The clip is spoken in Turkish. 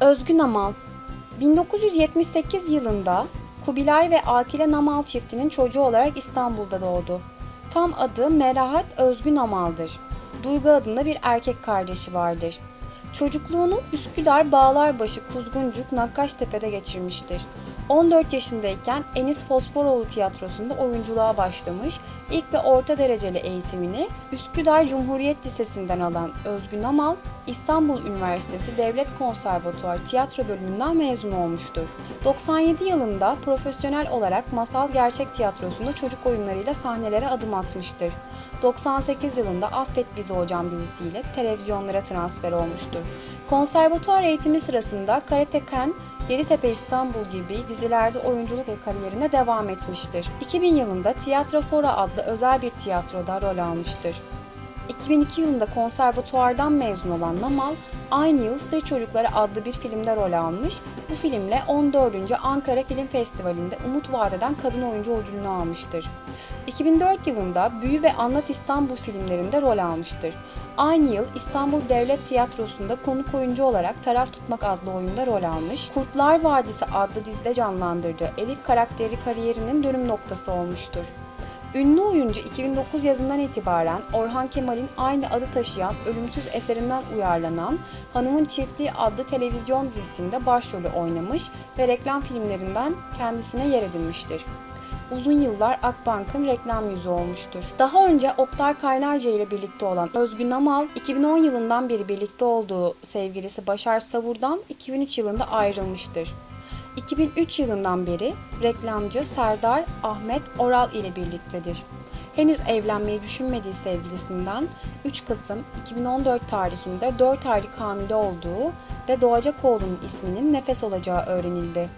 Özgü Namal 1978 yılında Kubilay ve Akile Namal çiftinin çocuğu olarak İstanbul'da doğdu. Tam adı Merahat Özgü Namal'dır. Duygu adında bir erkek kardeşi vardır. Çocukluğunu Üsküdar Bağlarbaşı Kuzguncuk Nakkaştepe'de geçirmiştir. 14 yaşındayken Enis Fosforoğlu Tiyatrosu'nda oyunculuğa başlamış, ilk ve orta dereceli eğitimini Üsküdar Cumhuriyet Lisesi'nden alan Özgün Amal, İstanbul Üniversitesi Devlet Konservatuar Tiyatro bölümünden mezun olmuştur. 97 yılında profesyonel olarak Masal Gerçek Tiyatrosu'nda çocuk oyunlarıyla sahnelere adım atmıştır. 98 yılında Affet Bizi Hocam dizisiyle televizyonlara transfer olmuştur. Konservatuar eğitimi sırasında Karate Ken, Yeditepe İstanbul gibi dizilerde oyunculuk kariyerine devam etmiştir. 2000 yılında Tiyatro Fora adlı özel bir tiyatroda rol almıştır. 2002 yılında konservatuvardan mezun olan Namal, aynı yıl Sır Çocukları adlı bir filmde rol almış. Bu filmle 14. Ankara Film Festivali'nde Umut Vadeden Kadın Oyuncu ödülünü almıştır. 2004 yılında Büyü ve Anlat İstanbul filmlerinde rol almıştır. Aynı yıl İstanbul Devlet Tiyatrosu'nda konuk oyuncu olarak Taraf Tutmak adlı oyunda rol almış. Kurtlar Vadisi adlı dizide canlandırdığı Elif karakteri kariyerinin dönüm noktası olmuştur. Ünlü oyuncu 2009 yazından itibaren Orhan Kemal'in aynı adı taşıyan ölümsüz eserinden uyarlanan Hanımın Çiftliği adlı televizyon dizisinde başrolü oynamış ve reklam filmlerinden kendisine yer edinmiştir. Uzun yıllar Akbank'ın reklam yüzü olmuştur. Daha önce Oktay Kaynarca ile birlikte olan Özgün Amal, 2010 yılından beri birlikte olduğu sevgilisi Başar Savur'dan 2003 yılında ayrılmıştır. 2003 yılından beri reklamcı Serdar Ahmet Oral ile birliktedir. Henüz evlenmeyi düşünmediği sevgilisinden 3 Kasım 2014 tarihinde 4 aylık hamile olduğu ve doğacak oğlunun isminin Nefes olacağı öğrenildi.